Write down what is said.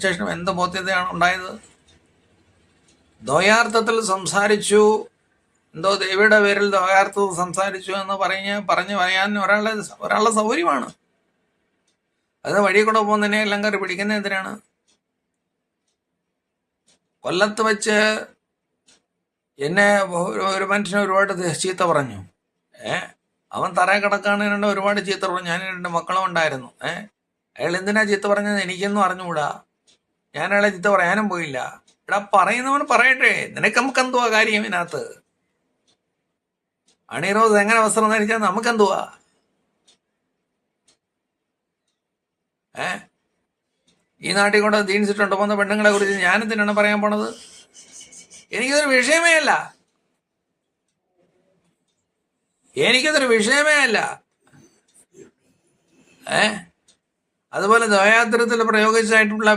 അതിനുശേഷം എന്ത് ബോധ്യതയാണ് ഉണ്ടായത്? ദ്വയാർത്ഥത്തിൽ സംസാരിച്ചു. എന്തോ ദേവിയുടെ പേരിൽ ദ്വയാർത്ഥത്തിൽ സംസാരിച്ചു എന്ന് പറഞ്ഞ് പറഞ്ഞു പറയാൻ ഒരാളെ ഒരാളുടെ സൗകര്യമാണ്. അത് വഴി കൂടെ പോകുന്നതിനെ എല്ലാം കയറി പിടിക്കുന്ന എന്തിനാണ്? കൊല്ലത്ത് വെച്ച് എന്നെ ഒരു മനുഷ്യനെ ഒരുപാട് ചീത്ത പറഞ്ഞു. ഏ? അവൻ തറ കിടക്കാണ് എന്നോട് ഒരുപാട് ചീത്ത പറഞ്ഞു. ഞാൻ രണ്ട് മക്കളും ഉണ്ടായിരുന്നു. ഏ? അയാൾ എന്തിനാ ചീത്ത പറഞ്ഞത് എനിക്കൊന്നും അറിഞ്ഞുകൂടാ. ഞാൻ അയാളെ ചീത്ത പറയാനും പോയില്ല. എടാ പറയുന്നവൻ പറയട്ടെ. നിനക്ക് നമുക്ക് എന്തുവാ കാര്യം ഇതിനകത്ത്? അണിറോസ് എങ്ങനെ വസ്ത്രം ധരിച്ചാൽ നമുക്ക് എന്തുവാ ഏ? ഈ നാട്ടിൽ കൊണ്ട് ജീൻസിട്ടുണ്ട് പോകുന്ന പെണ്ണുങ്ങളെ കുറിച്ച് ഞാനെന്തിനാണ് പറയാൻ പോണത്? എനിക്കിതൊരു വിഷയമേ അല്ല. എനിക്കിതൊരു വിഷയമേ അല്ല. ഏ? അതുപോലെ ദയാദ്രത്തിൽ പ്രയോഗിച്ചായിട്ടുള്ള